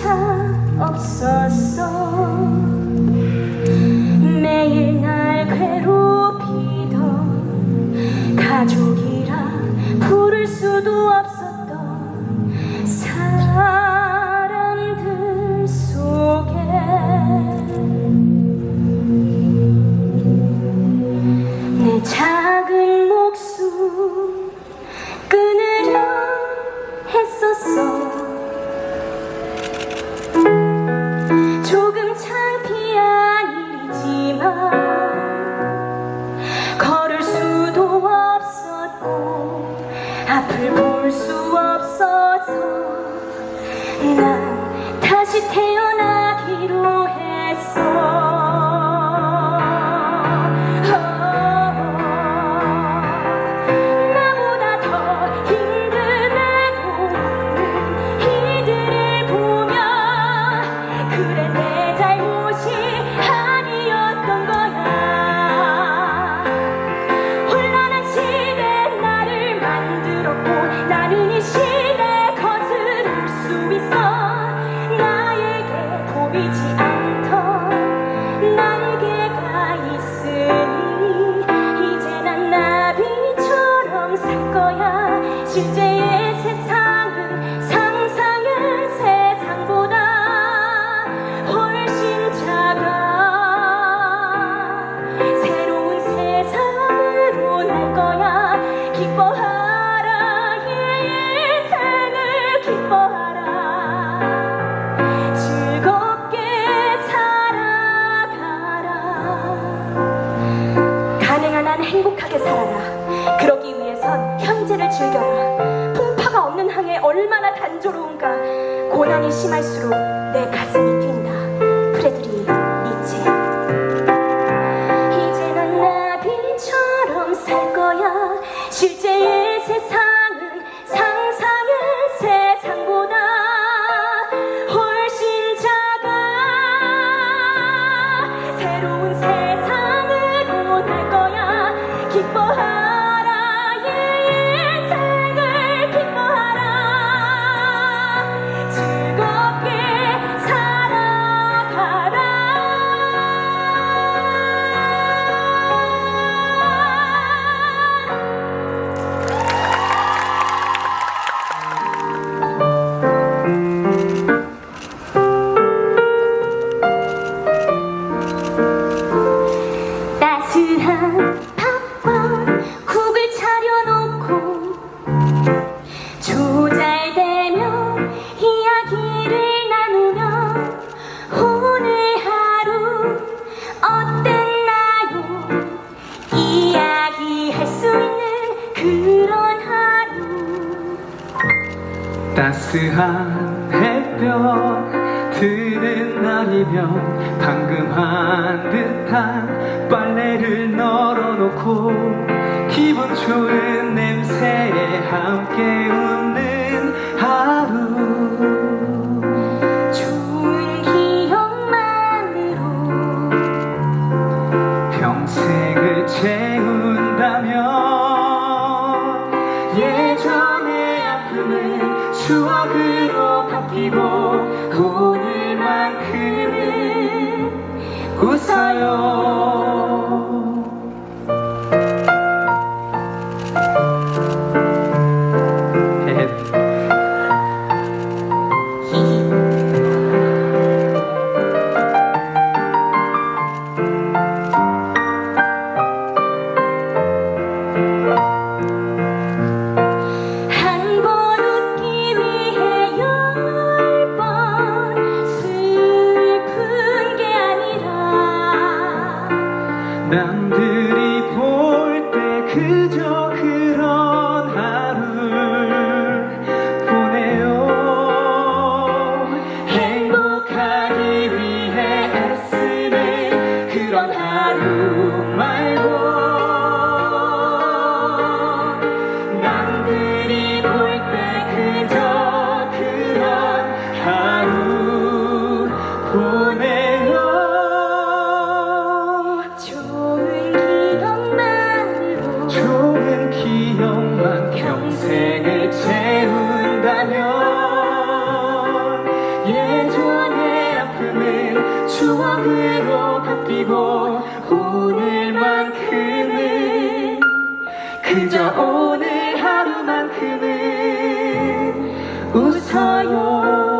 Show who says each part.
Speaker 1: 차 없었어. 매일 날 괴롭히던 가족이 실제의 세상은 상상의 세상보다 훨씬 작아 새로운 세상으로 날 거야. 기뻐하라 인생을 기뻐하라. 즐겁게 살아가라. 가능한 한 행복하게 살아라. 그러기 위해선 형제를 즐겨라. 풍파가 없는 항해 얼마나 단조로운가. 고난이 심할수록 내 가슴이 뛴다. 프레드리 니체 이제 난 나비처럼 살 거야. 실제의 세상은 상상의 세상보다 훨씬 작아. 새로운 세상으로 날 거야. 기뻐하 그런 하루.
Speaker 2: 따스한 햇볕 드는 날이면 방금 한 듯한 빨래를 널어놓고 기분 좋은 냄새에 함께 웃는 추억으로 바뀌고 오늘만큼은 웃어요 남들이 볼 때 그저 그런 하루를 보내요. 행복하기 위해 애쓰는 그런 하루 말고 남들이 기억만 평생을 채운다면 예전의 아픔은 추억으로 바뀌고 오늘만큼은 그저 오늘 하루만큼은 웃어요